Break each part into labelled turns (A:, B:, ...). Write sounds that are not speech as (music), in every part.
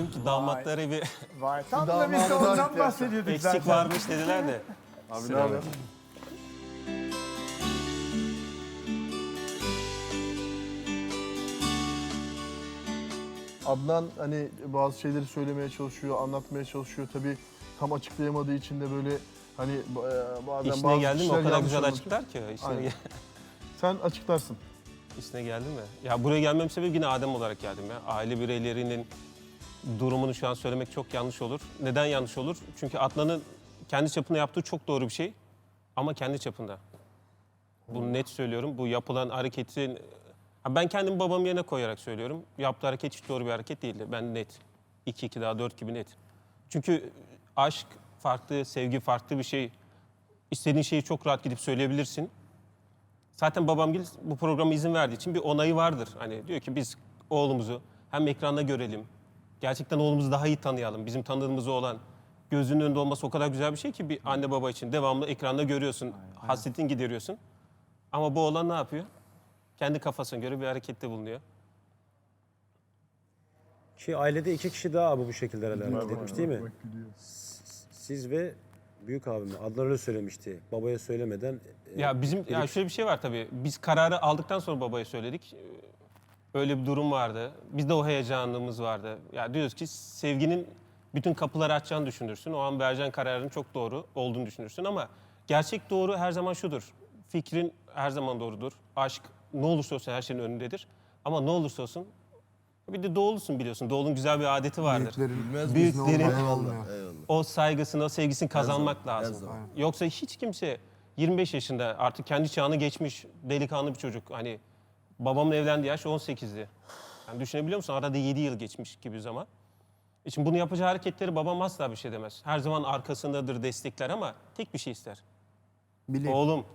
A: Dünkü damatlar evi
B: Vay. Tam da biz de ondan
C: ihtiyaç
B: bahsediyorduk
A: eksik
B: zaten.
A: varmış dediler de.
C: Abi ne haber? Adnan hani bazı şeyleri söylemeye çalışıyor, anlatmaya çalışıyor. Tabii tam açıklayamadığı için de böyle hani e, bazen
A: İşine
C: bazı
A: geldi mi o
C: kişiler
A: kadar
C: yanlış
A: güzel
C: anlatıyor.
A: açıklar ki. İşine,
C: Aynen.
A: gel-
C: Sen açıklarsın.
A: işine geldi mi? Ya buraya gelmem sebebi yine Adem olarak geldim ya. Aile bireylerinin durumunu şu an söylemek çok yanlış olur. Neden yanlış olur? Çünkü Adnan'ın kendi çapında yaptığı çok doğru bir şey. Ama kendi çapında. Bunu net söylüyorum. Bu yapılan hareketin... Ha, Ben kendimi babamın yerine koyarak söylüyorum. Yaptığı hareket hiç doğru bir hareket değildi. Ben net. 2-2 daha 4 gibi net. Çünkü aşk farklı, sevgi farklı bir şey. İstediğin şeyi çok rahat gidip söyleyebilirsin. Zaten babam bu programa izin verdiği için bir onayı vardır. Hani diyor ki biz oğlumuzu hem ekranda görelim. Gerçekten oğlumuzu daha iyi tanıyalım. Bizim tanıdığımız o olan gözünün önünde olması o kadar güzel bir şey ki bir anne baba için devamlı ekranda görüyorsun. Hasretin gideriyorsun. Ama bu oğlan ne yapıyor? Kendi kafasına göre bir harekette bulunuyor.
D: Ki ailede iki kişi daha abi bu şekilde herhalde etmiş değil mi? Siz ve büyük abim Adnan öyle söylemişti. Babaya söylemeden e,
A: Ya bizim ya şöyle bir şey var tabii. Biz kararı aldıktan sonra babaya söyledik. Ee, Öyle bir durum vardı. Bizde o heyecanımız vardı. Ya diyoruz ki sevginin bütün kapıları açacağını düşünürsün. O an vereceğin kararın çok doğru olduğunu düşünürsün ama gerçek doğru her zaman şudur. Fikrin her zaman doğrudur. Aşk ne olursa olsun her şeyin önündedir. Ama ne olursa olsun bir de doğulusun biliyorsun. Doğulun güzel bir adeti vardır.
E: Bilmez
A: Büyüklerin.
E: Eyvallah.
A: o saygısını, o sevgisini kazanmak
E: zaman, her
A: lazım.
E: zaman.
A: Yoksa hiç kimse 25 yaşında artık kendi çağını geçmiş delikanlı bir çocuk. Hani babamın evlendiği yaş 18'di. Yani düşünebiliyor musun? Arada 7 yıl geçmiş gibi zaman. Için bunu yapacağı hareketleri babam asla bir şey demez. Her zaman arkasındadır, destekler ama tek bir şey ister.
E: Bilim.
A: Oğlum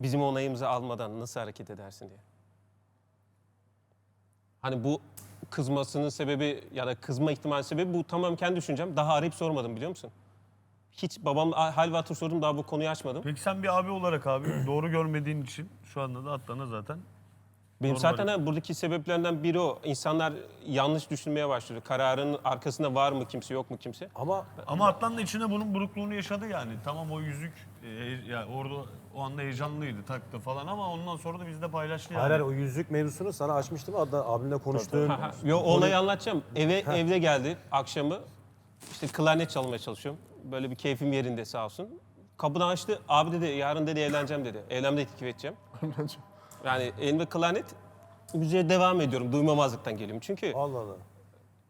A: bizim onayımızı almadan nasıl hareket edersin diye. Hani bu kızmasının sebebi ya da kızma ihtimali sebebi bu tamam kendi düşüncem. Daha arayıp sormadım biliyor musun? Hiç babam hal ve hatır sordum daha bu konuyu açmadım.
F: Peki sen bir abi olarak abi (clears throat) doğru görmediğin için şu anda da Adnan'a zaten
A: Benim
F: Normal.
A: zaten ha, buradaki sebeplerinden biri o. İnsanlar yanlış düşünmeye başlıyor. Kararın arkasında var mı kimse yok mu kimse?
D: ama
F: ama Adnan da içinde bunun burukluğunu yaşadı yani. Tamam o yüzük e, yani orada o anda heyecanlıydı taktı falan ama ondan sonra da bizde paylaştı yani.
D: hayır, hayır, o yüzük mevzusunu sana açmıştım Adnan abimle konuştuğun.
A: Ha, ha. Yo, olayı anlatacağım. Eve evde geldi akşamı. İşte klarnet çalmaya çalışıyorum. Böyle bir keyfim yerinde sağ olsun. Kapıdan açtı. Abi dedi yarın dedi evleneceğim dedi. Evlenme teklif edeceğim. (laughs) Yani elimde klarnet müziğe devam ediyorum. Duymamazlıktan geliyorum. Çünkü
D: Allah Allah.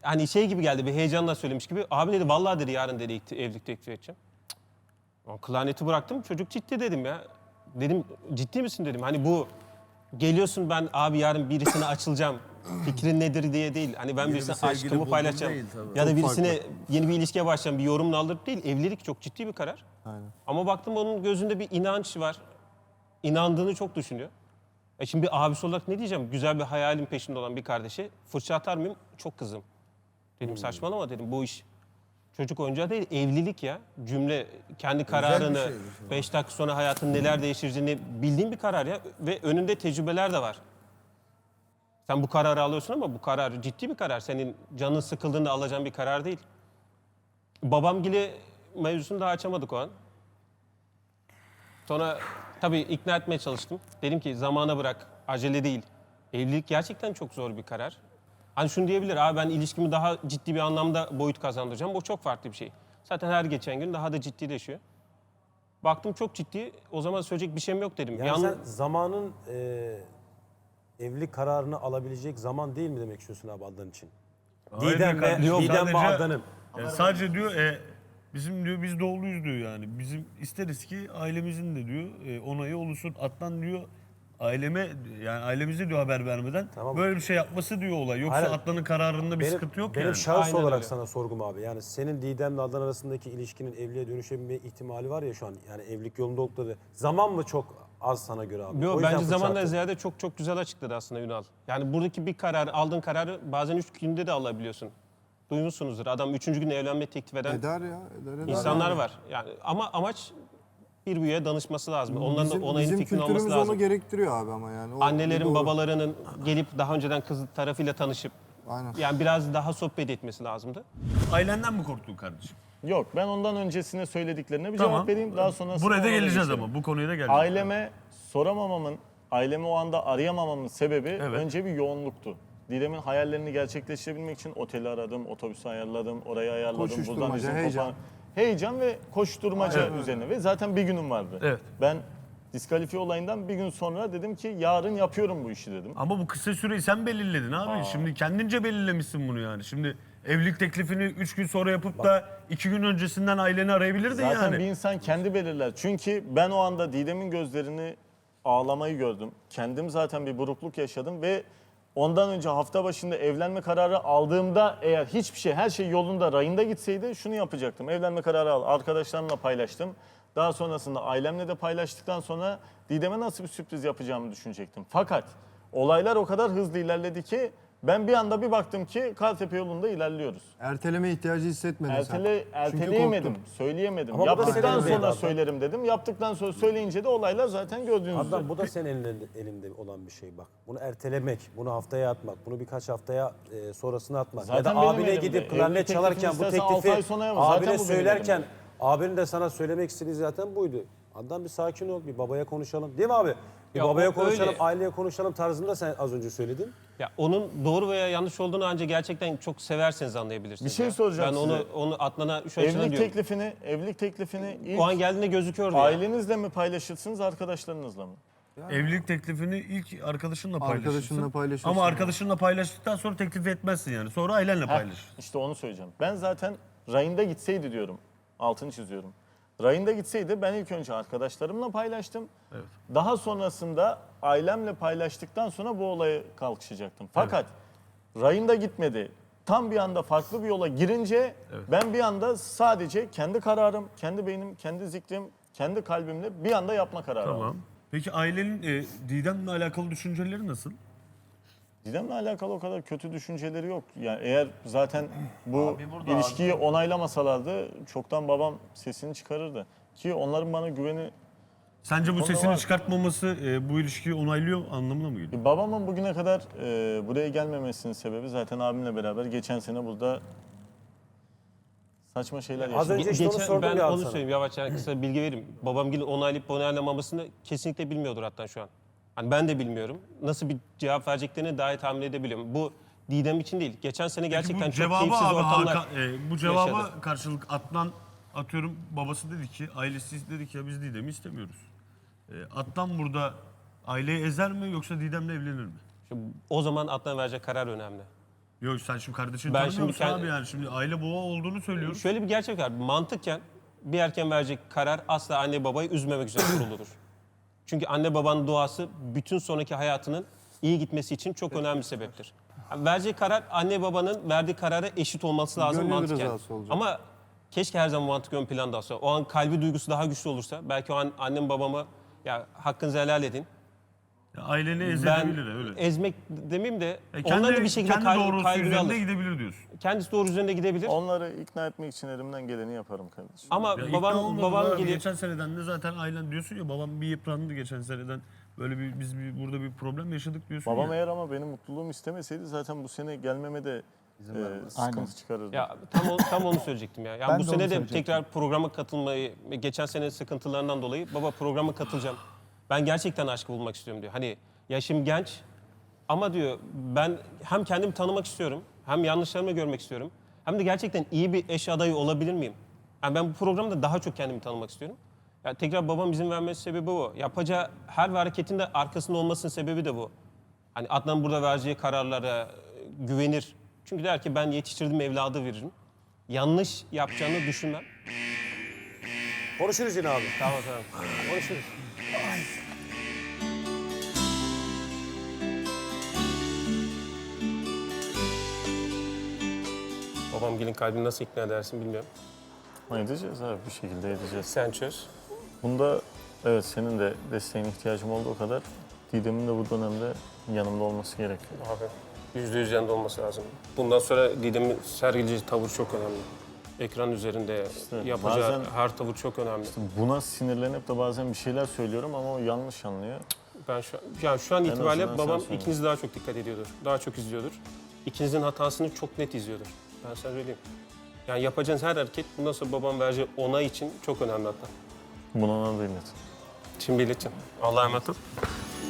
A: hani şey gibi geldi bir heyecanla söylemiş gibi. Abi dedi vallahi dedi yarın dedi evlilik teklif edeceğim. Cık. Klarneti bıraktım. Çocuk ciddi dedim ya. Dedim ciddi misin dedim. Hani bu geliyorsun ben abi yarın birisine açılacağım. Fikrin nedir diye değil. Hani ben
E: Yeni bir
A: birisine
E: sevgili
A: aşkımı
E: buldum
A: paylaşacağım.
E: değil tabii.
A: ya da
E: Çok
A: birisine yeni bir ilişkiye başlayacağım. Bir yorumunu alır değil. Evlilik çok ciddi bir karar.
E: Aynen.
A: Ama baktım onun gözünde bir inanç var. İnandığını çok düşünüyor. E şimdi bir abisi olarak ne diyeceğim? Güzel bir hayalin peşinde olan bir kardeşe fırça atar mıyım? Çok kızım. Dedim
E: Hmm.
A: saçmalama dedim bu iş çocuk oyuncağı değil evlilik ya. Cümle kendi kararını
E: şeymiş o.
A: 5 dakika sonra hayatın neler değiştireceğini bildiğin bir karar ya. Ve önünde tecrübeler de var. Sen bu kararı alıyorsun ama bu karar ciddi bir karar. Senin canın sıkıldığında alacağın bir karar değil. Babamgili mevzusunu daha açamadık o an. Sonra tabii ikna etmeye çalıştım. Dedim ki zamana bırak, acele değil. Evlilik gerçekten çok zor bir karar. Hani şunu diyebilir, abi ben ilişkimi daha ciddi bir anlamda boyut kazandıracağım. O çok farklı bir şey. Zaten her geçen gün daha da ciddileşiyor. Baktım çok ciddi, o zaman söyleyecek bir şeyim yok dedim.
D: Yani
A: Yalnız-
D: sen zamanın e, evlilik kararını alabilecek zaman değil mi demek istiyorsun abi Adnan için?
F: Hayır
D: Didem
F: be
D: ve
F: kardeşim,
D: Didem ve
F: sadece-
D: Adnan'ın.
F: E, sadece diyor e, bizim diyor biz doğuluyuz diyor yani. Bizim isteriz ki ailemizin de diyor e, onayı olursun. Adnan diyor aileme yani ailemize diyor haber vermeden
D: Tamam.
F: böyle bir şey yapması diyor olay. Yoksa
D: Hayır.
F: Adnan'ın kararında bir
D: Benim,
F: sıkıntı yok
D: benim
F: yani.
D: şahıs
A: Aynen
D: olarak
A: öyle.
D: sana sorgum abi. Yani senin Didem'le Adnan arasındaki ilişkinin evliliğe dönüşebilme ihtimali var ya şu an. Yani evlilik yolunda okladı. Zaman mı çok az sana göre abi?
A: Yo,
D: O yüzden
A: bence zamanla ziyade çok çok güzel açıkladı aslında Ünal. Yani buradaki bir karar, aldığın kararı bazen üç günde de alabiliyorsun. Duymuşsunuzdur. Adam üçüncü gün evlenme teklif eden
E: Eder ya. Eder eder.
A: insanlar var. Yani ama amaç bir büyüğe danışması lazım. Onların
E: bizim,
A: da onayını
E: bizim
A: fikrini alması
E: kültürümüz
A: lazım.
E: onu gerektiriyor abi ama yani. O-
A: Annelerin,
E: doğru.
A: babalarının gelip daha önceden kız tarafıyla tanışıp
E: Aynen.
A: Yani biraz daha sohbet etmesi lazımdı.
F: Ailenden mi korktun kardeşim?
B: Yok ben ondan öncesine söylediklerine bir
F: Tamam.
B: cevap vereyim. Daha sonra
F: Buraya da geleceğiz ama. Bu konuya da geleceğiz.
B: Aileme soramamamın, ailemi o anda arayamamamın sebebi
F: Evet.
B: önce bir yoğunluktu. Didem'in hayallerini gerçekleştirebilmek için oteli aradım, otobüsü ayarladım, orayı ayarladım. Buradan izin
E: heyecan.
B: kopar- Heyecan ve koşturmaca üzerine ve zaten bir günüm vardı.
F: Evet.
B: Ben diskalifiye olayından bir gün sonra dedim ki yarın yapıyorum bu işi dedim.
F: Ama bu kısa süreyi sen belirledin abi. Şimdi kendince belirlemişsin bunu yani. Şimdi evlilik teklifini 3 gün sonra yapıp da 2 gün öncesinden aileni arayabilirdin
B: Zaten
F: yani.
B: bir insan kendi belirler. Çünkü ben o anda Didem'in gözlerini ağlamayı gördüm. Kendim zaten bir burukluk yaşadım ve ondan önce hafta başında evlenme kararı aldığımda eğer hiçbir şey, her şey yolunda, rayında gitseydi şunu yapacaktım. Evlenme kararı al, arkadaşlarımla paylaştım. Daha sonrasında ailemle de paylaştıktan sonra Didem'e nasıl bir sürpriz yapacağımı düşünecektim. Fakat olaylar o kadar hızlı ilerledi ki ben bir anda bir baktım ki Kartepe yolunda ilerliyoruz.
E: Erteleme ihtiyacı hissetmedin
B: Ertele,
E: sen.
B: erteleyemedim, söyleyemedim.
D: Ama bu da
B: Yaptıktan
D: senin
B: sonra
D: elinde
B: söylerim dedim. Yaptıktan sonra söyleyince de olaylar zaten gördüğünüz
D: Adnan
B: üzere.
D: bu da senin elinde, elinde olan bir şey bak. Bunu ertelemek, bunu haftaya atmak, bunu birkaç haftaya e, sonrasına atmak.
B: Zaten
D: ya da
B: benim
D: abine
B: elimde.
D: gidip
B: Evlilik
D: klarnet
B: teklifini
D: çalarken bu
B: istersen altı
D: teklifi
B: sonra. Zaten
D: abine
B: bu benim
D: söylerken
B: elimde.
D: abinin de sana söylemek istediği zaten buydu. Adnan bir sakin ol, bir babaya konuşalım. Değil mi abi? Bir
A: Ya
D: babaya
A: o
D: konuşalım,
A: öyle.
D: aileye konuşalım tarzında sen az önce söyledin.
A: Ya onun doğru veya yanlış olduğunu ancak gerçekten çok severseniz anlayabilirsiniz.
B: Bir şey
A: ya.
B: soracağım
A: Ben onu
B: size.
A: onu Adnan'a şu açıdan
B: Evlilik
A: diyorum.
B: teklifini, evlilik teklifini ilk
A: O an geldiğinde gözüküyordu. ya.
B: ailenizle mi paylaşırsınız, arkadaşlarınızla mı?
F: Evlilik teklifini ilk arkadaşınla paylaşırsın.
E: Arkadaşınla paylaşırsın.
F: Ama arkadaşınla paylaştıktan sonra teklif etmezsin yani. Sonra ailenle
B: Heh,
F: paylaşırsın.
B: işte onu söyleyeceğim. Ben zaten rayında gitseydi diyorum. Altını çiziyorum. Rayında gitseydi ben ilk önce arkadaşlarımla paylaştım. Daha sonrasında ailemle paylaştıktan sonra bu olaya kalkışacaktım. Fakat rayında gitmedi. Tam bir anda farklı bir yola girince ben bir anda sadece kendi kararım, kendi beynim, kendi zikrim, kendi kalbimle bir anda yapma kararı aldım.
F: Tamam. Peki ailenin e, Didem'le alakalı düşünceleri nasıl?
B: Didem'le alakalı o kadar kötü düşünceleri yok. Yani eğer zaten bu ilişkiyi onaylamasalardı çoktan babam sesini çıkarırdı. Ki onların bana güveni...
F: Sence bu
B: Konuda
F: sesini
B: var.
F: çıkartmaması e, bu ilişkiyi onaylıyor anlamına mı geliyor?
B: Babamın bugüne kadar e, buraya gelmemesinin sebebi zaten abimle beraber geçen sene burada saçma şeyler
D: Az
B: yaşadık.
D: önce işte onu sordum
A: ben
D: ya
A: onu
D: sana.
A: söyleyeyim yavaş yani kısa bilgi vereyim. Babam gibi onaylayıp onaylamamasını kesinlikle bilmiyordur hatta şu an. Hani ben de bilmiyorum. Nasıl bir cevap vereceklerini daha iyi tahmin edebiliyorum. Bu Didem için değil. Geçen sene gerçekten
F: bu
A: çok
F: cevabı
A: keyifsiz
F: abi
A: ortamlar
F: Hakan, e, bu cevaba
A: yaşadı.
F: karşılık Atlan atıyorum babası dedi ki ailesi dedi ki ya biz Didem'i istemiyoruz. E, Atlan burada aileyi ezer mi yoksa Didem'le evlenir mi?
A: Şimdi o zaman Adnan verecek karar önemli.
F: Yok sen şimdi kardeşini
A: Ben
F: tanımıyor
A: şimdi
F: musun
A: kend-
F: abi yani şimdi aile boğa olduğunu söylüyoruz.
A: Şöyle bir gerçek var. Mantıken bir erken verecek karar asla anne babayı üzmemek üzere kuruludur. Çünkü anne babanın duası bütün sonraki hayatının iyi gitmesi için çok önemli bir sebeptir. Yani vereceği karar anne babanın verdiği karara eşit olması lazım
E: Gönül
A: mantıken.
E: rızası olacak.
A: Ama keşke her zaman mantık ön planda olsa. O an kalbi duygusu daha güçlü olursa belki o an annem babama ya hakkınızı helal edin.
F: Ya aileni ezebilir öyle.
A: ezmek demeyeyim de
F: E,
A: onları bir şekilde
F: kendi
A: kal-
F: doğrusu üzerinde
A: alır.
F: gidebilir diyorsun.
A: Kendisi doğru üzerinde gidebilir.
B: Onları ikna etmek için elimden geleni yaparım kardeşim.
A: Ama
F: Ya ikna
A: babam
F: olmadı
A: babam gelip
F: Geçen seneden de zaten ailen diyorsun ya babam bir yıprandı geçen seneden. Böyle bir biz bir, burada bir problem yaşadık diyorsun
B: Babam
F: ya.
B: eğer ama benim mutluluğumu istemeseydi zaten bu sene gelmeme de e, sıkıntı çıkarırdı.
A: Ya tam o, tam onu söyleyecektim ya. Yani
G: Ben
A: bu
G: de onu
A: sene de
G: söyleyecektim.
A: tekrar programa katılmayı geçen sene sıkıntılarından dolayı baba programa katılacağım. Ben gerçekten aşkı bulmak istiyorum diyor. Hani yaşım genç ama diyor ben hem kendimi tanımak istiyorum hem yanlışlarımı görmek istiyorum. Hem de gerçekten iyi bir eş adayı olabilir miyim? Yani ben bu programda daha çok kendimi tanımak istiyorum. Ya tekrar babam izin vermesi sebebi bu. Yapacağı her bir hareketin de arkasında olmasının sebebi de bu. Hani Adnan burada vereceği kararlara e, güvenir. Çünkü der ki ben yetiştirdim evladı veririm. Yanlış yapacağını düşünmem.
D: Konuşuruz yine abi.
A: Tamam tamam. Konuşuruz. Babam gelin kalbini nasıl ikna edersin bilmiyorum.
B: Edeceğiz abi bir şekilde edeceğiz.
A: Sen çöz.
B: Bunda evet senin de desteğine ihtiyacım olduğu kadar Didem'in de bu dönemde yanımda olması gerekiyor.
A: Abi yüzde yüz yanında olması lazım. Bundan sonra Didem'in sergileyeceği tavır çok önemli. Ekran üzerinde yapacağı
B: bazen-
A: her tavır çok önemli.
B: Buna sinirlenip de bazen bir şeyler söylüyorum ama o yanlış anlıyor.
A: Ben şu, yani şu an itibariyle
B: azından sen
A: babam
B: söyle.
A: ikinizi daha çok dikkat ediyordur. Daha çok izliyordur. ikinizin hatasını çok net izliyordur. Ben sana söyleyeyim. Yani yapacağınız her hareket bundan sonra babam vereceği onay için çok önemli hatta.
B: Buna da net.
A: Şimdi belirtin. Allah'a emanet ol.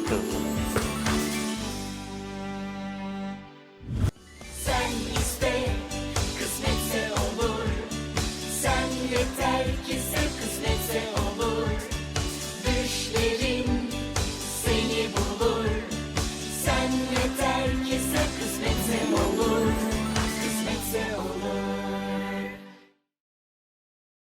G: Sen